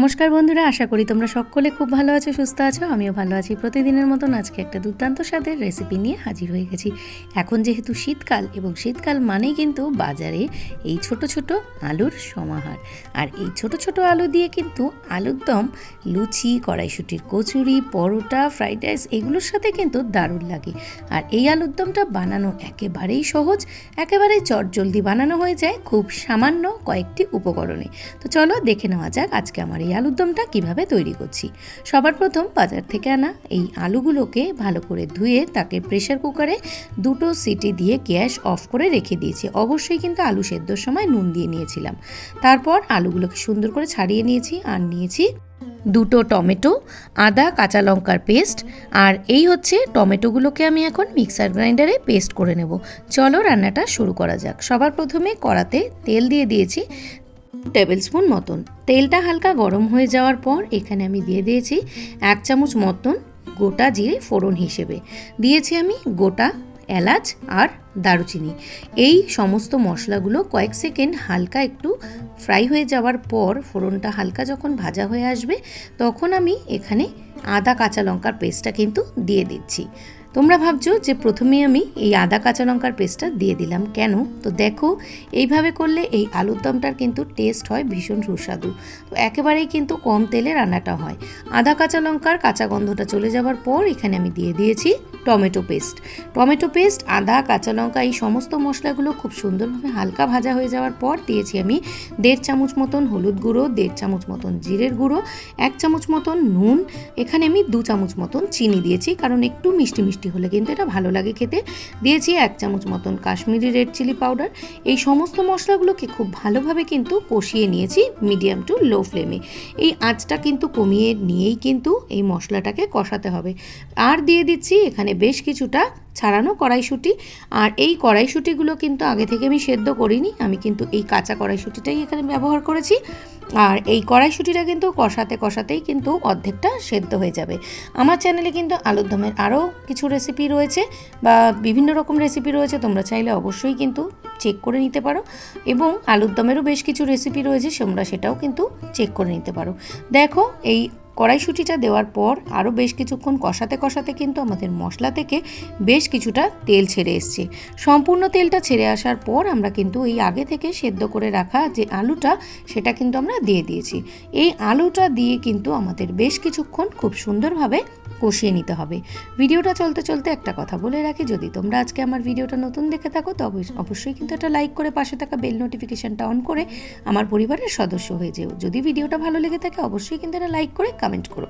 নমস্কার বন্ধুরা, আশা করি তোমরা সকলে খুব ভালো আছো, সুস্থ আছো। আমিও ভালো আছি। প্রতিদিনের মতন আজকে একটা দুর্দান্ত স্বাদের রেসিপি নিয়ে হাজির হয়ে গেছি। এখন যেহেতু শীতকাল এবং শীতকাল মানেই কিন্তু বাজারে এই ছোট ছোট আলুর সমাহার। আর এই ছোট ছোট আলু দিয়ে কিন্তু আলুর দম, লুচি, কড়াইশুটির কচুরি, পরোটা, ফ্রাইড রাইস এগুলোর সাথে কিন্তু দারুণ লাগে। আর এই আলুর দমটা বানানো একেবারেই সহজ, একেবারেই চটজলদি বানানো হয়ে যায় খুব সামান্য কয়েকটি উপকরণে। তো চলো দেখে নেওয়া যাক আজকে আমার এই আলুর দমটা কীভাবে তৈরি করছি? সবার প্রথম বাজার থেকে আনা এই আলুগুলোকে ভালো করে ধুয়ে তাকে প্রেশার কুকারে দুটো সিটি দিয়ে গ্যাস অফ করে রেখে দিয়েছি। অবশ্যই কিন্তু আলু সেদ্ধর সময় নুন দিয়ে নিয়েছিলাম। তারপর আলুগুলোকে সুন্দর করে ছাড়িয়ে নিয়েছি আর নিয়েছি দুটো টমেটো, আদা, কাঁচা লঙ্কার পেস্ট আর এই হচ্ছে টমেটোগুলোকে আমি এখন মিক্সার গ্রাইন্ডারে পেস্ট করে নেব। চলো রান্নাটা শুরু করা যাক। সবার প্রথমে কড়াতে তেল দিয়ে দিয়েছি। টেবিল স্পুন মতন। তেলটা হালকা গরম হয়ে যাওয়ার পর এখানে আমি দিয়ে দিয়েছি এক চামচ মতন গোটা জিরে ফোড়ন হিসেবে। দিয়েছি আমি গোটা এলাচ আর দারুচিনি। এই সমস্ত মশলাগুলো কয়েক সেকেন্ড হালকা একটু ফ্রাই হয়ে যাওয়ার পর ফোড়নটা হালকা যখন ভাজা হয়ে আসবে, তখন আমি এখানে আদা কাঁচা লঙ্কার পেস্টটা কিন্তু দিয়ে দিচ্ছি। তোমরা ভাবছ যে প্রথমে আমি এই আদা কাঁচা লঙ্কার পেস্টটা দিয়ে দিলাম। কেন? তো দেখো, এইভাবে করলে এই আলুর দমটার কিন্তু টেস্ট হয় ভীষণ সুস্বাদু। তো একেবারেই কিন্তু কম তেলে রান্নাটা হয়। আদা কাঁচা লঙ্কার কাঁচা গন্ধটা চলে যাওয়ার পর এখানে আমি দিয়ে দিয়েছি টমেটো পেস্ট। টমেটো পেস্ট, আদা, কাঁচা লঙ্কা এই সমস্ত মশলাগুলো খুব সুন্দরভাবে হালকা ভাজা হয়ে যাওয়ার পর দিয়েছি আমি দেড় চামচ মতন হলুদ গুঁড়ো, দেড় চামচ মতন জিরের গুঁড়ো, এক চামচ মতন নুন, এখানে আমি দু চামচ মতন চিনি দিয়েছি কারণ একটু মিষ্টি মিষ্টি হলে কিন্তু এটা ভালো লাগে খেতে। দিয়েছি এক চামচ মতন কাশ্মীরি রেড চিলি পাউডার। এই সমস্ত মশলাগুলোকে খুব ভালোভাবে কিন্তু কষিয়ে নিয়েছি মিডিয়াম টু লো ফ্লেমে। এই আঁচটা কিন্তু কমিয়ে নিয়েই কিন্তু এই মশলাটাকে কষাতে হবে। আর দিয়ে দিচ্ছি এখানে বেশ কিছুটা ছাড়ানো কড়াইশুঁটি। আর এই কড়াইশুঁটিগুলো কিন্তু আগে থেকে আমি সেদ্ধ করিনি, আমি কিন্তু এই কাঁচা কড়াইশুঁটিটাই এখানে ব্যবহার করেছি। আর এই কড়াইশুঁটিটা কিন্তু কষাতে কষাতেই কিন্তু অর্ধেকটা সেদ্ধ হয়ে যাবে। আমার চ্যানেলে কিন্তু আলুর দমের আরও কিছু রেসিপি রয়েছে বা বিভিন্ন রকম রেসিপি রয়েছে, তোমরা চাইলে অবশ্যই কিন্তু চেক করে নিতে পারো এবং আলুর দমেরও বেশ কিছু রেসিপি রয়েছে, তোমরা সেটাও কিন্তু চেক করে নিতে পারো। দেখো, এই কড়াইশুঁটিটা দেওয়ার পর আরও বেশ কিছুক্ষণ কষাতে কষাতে কিন্তু আমাদের মশলা থেকে বেশ কিছুটা তেল ছেড়ে এসছে। সম্পূর্ণ তেলটা ছেড়ে আসার পর আমরা কিন্তু এই আগে থেকে সেদ্ধ করে রাখা যে আলুটা, সেটা কিন্তু আমরা দিয়ে দিয়েছি। এই আলুটা দিয়ে কিন্তু আমাদের বেশ কিছুক্ষণ খুব সুন্দরভাবে কষিয়ে নিতে হবে। ভিডিওটা চলতে চলতে একটা কথা বলে রাখি, যদি তোমরা আজকে আমার ভিডিওটা নতুন দেখে থাকো, তো অবশ্যই কিন্তু একটা লাইক করে পাশে থাকা বেল নোটিফিকেশনটা অন করে আমার পরিবারের সদস্য হয়ে যেও। যদি ভিডিওটা ভালো লেগে থাকে, অবশ্যই কিন্তু একটা লাইক করে কমেন্ট করো।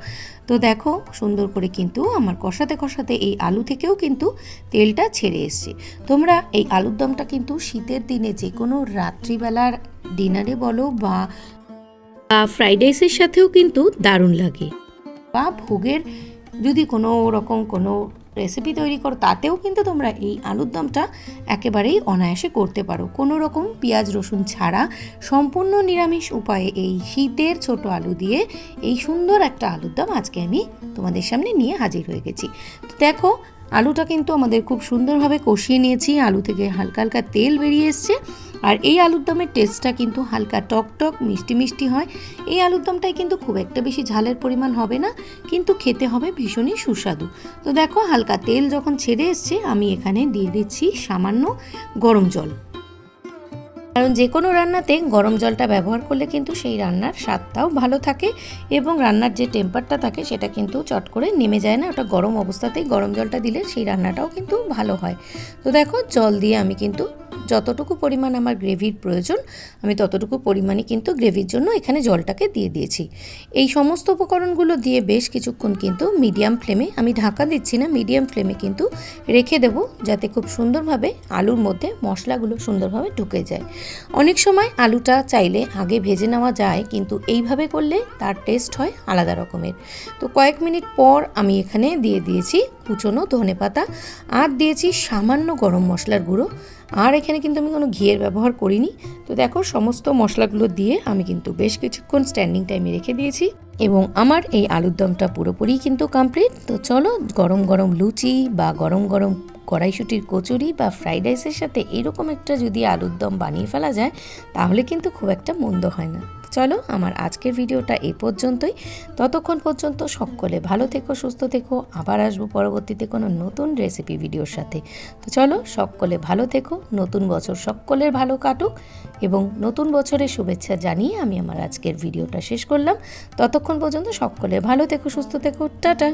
তো দেখো, সুন্দর করে কিন্তু আমার কষাতে কষাতে এই আলু থেকেও কিন্তু তেলটা ছেড়ে এসছে। তোমরা এই আলুর দমটা কিন্তু শীতের দিনে যে কোনো রাত্রিবেলার ডিনারে বলো বা ফ্রাইড রাইসের সাথেও কিন্তু দারুণ লাগে। বা ভোগের যদি কোনো রকম কোনো রেসিপি তৈরি করো, তাতেও কিন্তু তোমরা এই আলুর দমটা একেবারেই অনায়াসে করতে পারো। কোনো রকম পেঁয়াজ, রসুন ছাড়া সম্পূর্ণ নিরামিষ উপায়ে এই শীতের ছোট আলু দিয়ে এই সুন্দর একটা আলুর দম আজকে আমি তোমাদের সামনে নিয়ে হাজির হয়ে গেছি। তো দেখো আলুটা কিন্তু আমাদের খুব সুন্দরভাবে কষিয়ে নিয়েছি। আলু থেকে হালকা হালকা তেল বেরিয়ে এসছে। আর এই আলুর দমের টেস্টটা কিন্তু হালকা টক টক, মিষ্টি মিষ্টি হয়। এই আলুর দমটাই কিন্তু খুব একটা বেশি ঝালের পরিমাণ হবে না, কিন্তু খেতে হবে ভীষণই সুস্বাদু। তো দেখো, হালকা তেল যখন ছেড়ে এসছে, আমি এখানে দিয়ে দিচ্ছি সামান্য গরম জল। কারণ যে কোনো রান্নাতে গরম জলটা ব্যবহার করলে কিন্তু সেই রান্নার স্বাদটাও ভালো থাকে এবং রান্নার যে টেম্পারটা থাকে সেটা কিন্তু চট করে নেমে যায় না। ওটা গরম অবস্থাতেই গরম জলটা দিলে সেই রান্নাটাও কিন্তু ভালো হয়। তো দেখো, জল দিয়ে আমি কিন্তু যতটুকু পরিমাণ আমার গ্রেভির প্রয়োজন, আমি ততটুকু পরিমাণে কিন্তু গ্রেভির জন্য এখানে জলটাকে দিয়ে দিয়েছি। এই সমস্ত উপকরণগুলো দিয়ে বেশ কিছুক্ষণ কিন্তু মিডিয়াম ফ্লেমে, আমি ঢাকা দিচ্ছি না, মিডিয়াম ফ্লেমে কিন্তু রেখে দেব যাতে খুব সুন্দরভাবে আলুর মধ্যে মশলাগুলো সুন্দরভাবে ঢুকে যায়। অনেক সময় আলুটা চাইলে আগে ভেজে নেওয়া যায়, কিন্তু এইভাবে করলে তার টেস্ট হয় আলাদা রকমের। তো কয়েক মিনিট পর আমি এখানে দিয়ে দিয়েছি কুচনো ধনে পাতা আর দিয়েছি সামান্য গরম মশলার গুঁড়ো। আর এখানে কিন্তু আমি কোনো ঘিয়ের ব্যবহার করিনি। তো দেখো, সমস্ত মশলাগুলো দিয়ে আমি কিন্তু বেশ কিছুক্ষণ স্ট্যান্ডিং টাইমে রেখে দিয়েছি এবং আমার এই আলুর দমটা পুরোপুরি কিন্তু কমপ্লিট তো চলো, গরম গরম লুচি বা গরম গরম কড়াইশুটির কচুরি বা ফ্রাইড রাইসের সাথে এরকম একটা যদি আলুর দম বানিয়ে ফেলা যায়, তাহলে কিন্তু খুব একটা মন্দ হয় না। চলো, আমার আজকের ভিডিওটা এ পর্যন্তই। ততক্ষণ পর্যন্ত সকলে ভালো থেকো, সুস্থ থেকো। আবার আসব পরবর্তীতে কোনো নতুন রেসিপি ভিডিওর সাথে। তো চলো, সকলে ভালো থেকো, নতুন বছর সকলের ভালো কাটুক এবং নতুন বছরের শুভেচ্ছা জানিয়ে আমি আমার আজকের ভিডিওটা শেষ করলাম। ততক্ষণ পর্যন্ত সকলে ভালো থেকো, সুস্থ থেকো। টাটা!